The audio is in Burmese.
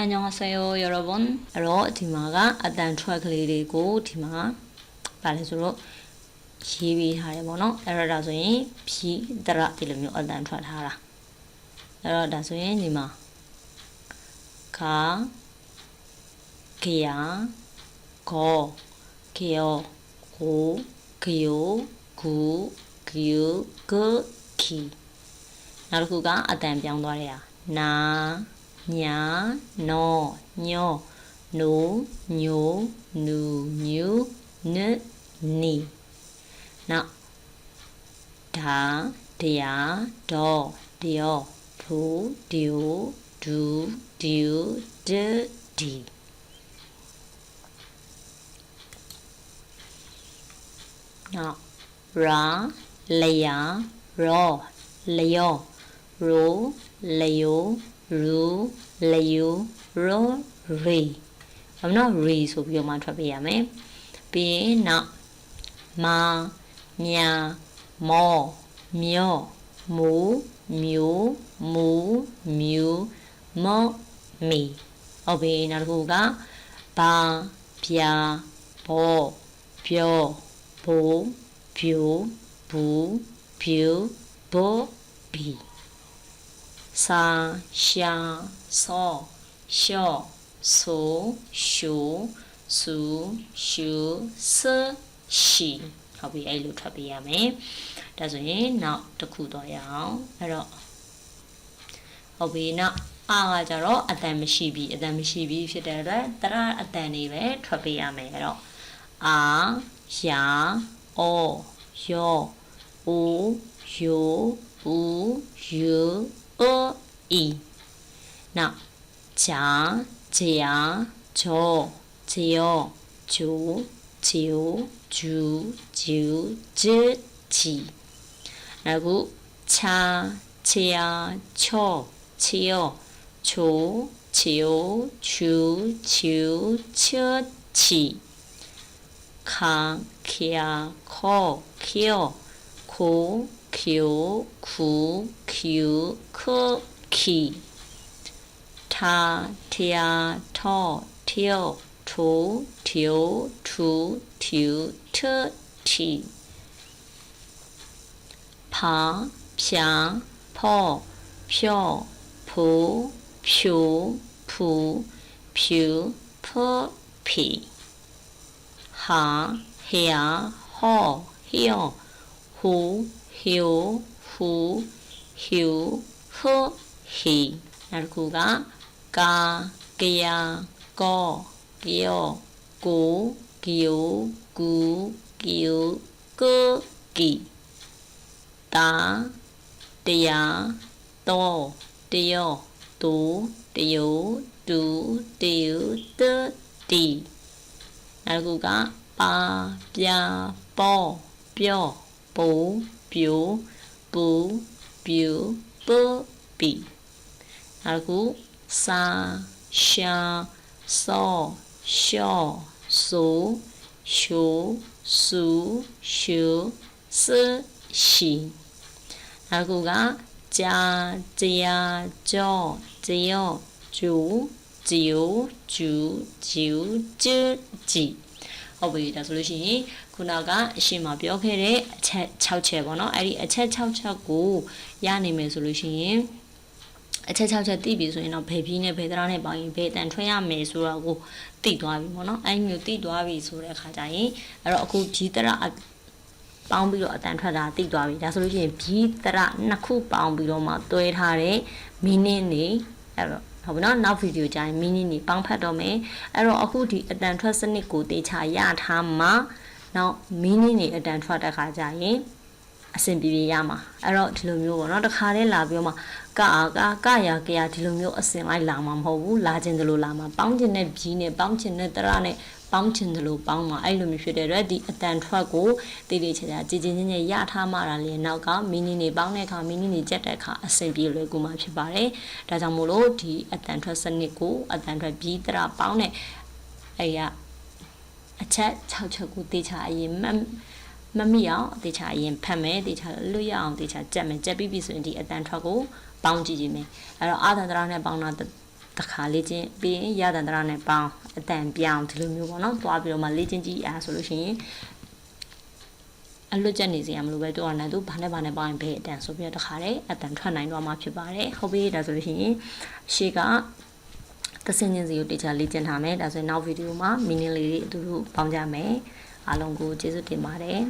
အန်ယောင်ဟဆေယောယောရဘွန်အဲ့တော့ဒီမှာကအတန်ထွက်ခလေးတွေကိုဒီမှာဗာလဲဆိုတော့ရေးပေးထားတယ်ပေါ့နော်အဲ့တော့ဒါဆိုရင်ဖြီးတရဒီလိုမျိုးအတန်ထွက်ထားတာအဲ့တော့ဒါဆိုရင်ဒီမှာခါကေယာခောကေယောကိုကေယောကူကေယောကခီနောက်တစ်ခုကအတန်ပြောင်းသွားတဲ့ဟာနာ nhá nò nhò nú, nhú nú nhú, nứt, nì. Nọ. Đá đá đò đò phú điều trú điều đứ đi nọ. Rá lìa rò liều rú liều ရာလျာရောလျောရိုလျိုရူလျူရောရီအမနော်ရီဆိုပြီးတော့မှထွက်ပေးရမယ်ပြီးရင်နောက်မာညာမောမျောမူမျိုးမူမြူမောမီဟုတ်ပြီနောက်တစ်ခုကဘာပြာဘောပြောဘိုးဖြူဘူးဖြူဘိုဘီ စာရှာစောရှော့ဆိုရှူဆူရှူဆရှိဟုတ်ပြီအဲ့လိုထွက်ပေးရမယ်ဒါဆိုရင်နောက်တစ်ခုတော့ရအောင်အဲ့တော့ဟုတ်ပြီနောက်အာကကြတော့အတန်မရှိပြီအတန်မရှိပြီဖြစ်တဲ့အတွက်တရအတန်တွေပဲထွက်ပေးရမယ်အဲ့တော့အာယာအောယောအိုယိုဦးယူ 어, 이. 나, 자, 제야, 저, 제요, 조, 지요, 주, 지우, 즈, 지. 라고 차, 제야, 쳐, 치요, 조, 지요, 주, 지우, 치, 지. 강, 키야, 커, 키요, 고, 큐, 구, 큐, 크, 키. 타, 티아, 터, 티오, 조, 티오, 주, 티우, 트, 티. 파, 샤, 퍼, 표, 부, 표, 부, 퓨, 푸, 피. 하, 헤야, 허, 히어, 호, Hiu, fu, hiu, hoh, hiu, narguga, kagea, koh, kio, kou, kiou, ku. biu biu biu bu bi，阿古撒撒撒小索小索小涩涩阿古噶加加加加加九九九九九几 ဟုတ်ပြီဒါဆိုလို့ရှိရင်ခုနကအရှင်မပြောခဲ့တဲ့အချက်6ချက်ပေါ့နော်အဲ့ဒီအချက်6ချက်ကိုရနိုင်မယ်ဆိုလို့ရှိရင်အချက်6ချက်သိပြီဆိုရင်တော့ဘယ်ပြီးနဲ့ဘယ်တရားနဲ့ပေါင်းရင်ဘယ်တန်ထွက်ရမယ်ဆိုတော့ကိုသိသွားပြီပေါ့နော်အဲ့မျိုးသိသွားပြီဆိုတဲ့အခါကျရင်အဲ့တော့အခုဒီတရပေါင်းပြီးတော့အတန်ထွက်တာသိသွားပြီဒါဆိုလို့ရှိရင်ဘီတရနှစ်ခုပေါင်းပြီးတော့မှတွဲထားတဲ့ meaning တွေအဲ့တော့ ဟုတ်ပြီနော်နောက်ဗီဒီယိုကြရင် meaning တွေပေါင်းဖတ်တော့မယ်အဲ့တော့အခုဒီအတန်ထွက်စနစ်ကိုတေချာရထားမှာနောက် meaning တွေအတန်ထွက်တဲ့ခါကျရင်အဆင်ပြေပြေရမှာအဲ့တော့ဒီလိုမျိုးပေါ့နော်တခါတည်းလာပြီးတော့မှကအာကကရကရဒီလိုမျိုးအစင်လိုက်လာမှာမဟုတ်ဘူးလာခြင်းတလို့လာမှာပေါင်းခြင်းနဲ့ဘီးနဲ့ပေါင်းခြင်းနဲ့တရနဲ့ ပေါင်းခြင်းတလို့ပေါင်းမှာအဲ့လိုမျိုးဖြစ်တဲ့အတွက်ဒီအတန်ထွက်ကိုတည်တည်ချာချာကြည်ကြည်ချင်းချင်းရထားမှတာလေနောက်ကမီနီနေပေါင်းတဲ့အခါမီနီနေကြက်တဲ့အခါအဆင်ပြေလွယ်ကူမှာဖြစ်ပါတယ်ဒါကြောင့်မို့လို့ဒီအတန်ထွက်စနစ်ကိုအတန်ထွက်ဘီးတရပေါင်းတဲ့အဲ့ရအချက်6ချက်ကိုတေချာအရင်မှတ်မမိအောင်တေချာအရင်ဖတ်မယ်တေချာလွတ်ရအောင်တေချာကြက်မယ်ကြက်ပြီးပြီဆိုရင်ဒီအတန်ထွက်ကိုပေါင်းကြည့်ကြည့်မယ်အဲ့တော့အာသန္တရာနဲ့ပေါင်းတာတတစ်ခါလေ့ကျင့်ပြီးရင်ရတန္တရနဲ့ပေါင်း အတန်ပြောင်းဒီလိုမျိုးပေါ့နော်သွားပြီးတော့မှလေ့ကျင့်ကြည့်အားဆိုလို့ရှိရင်အလွတ်ကျက်နေစရာမလိုပဲသူကလည်းသူဘာနဲ့ဘာနဲ့ပေါင်းရင်ဘယ်အတန်ဆိုပြီးတော့တစ်ခါတည်းအတန်ထွက်နိုင်တော့မှဖြစ်ပါတယ်ဟုတ်ပြီဒါဆိုလို့ရှိရင်ရှေ့ကတဆင်ချင်းစီကိုတေချာလေ့ကျင့်ထားမယ်ဒါဆိုရင်နောက်ဗီဒီယိုမှာ meaning လေးတွေအတူတူပေါင်းကြမယ်အားလုံးကိုကျေးဇူးတင်ပါတယ်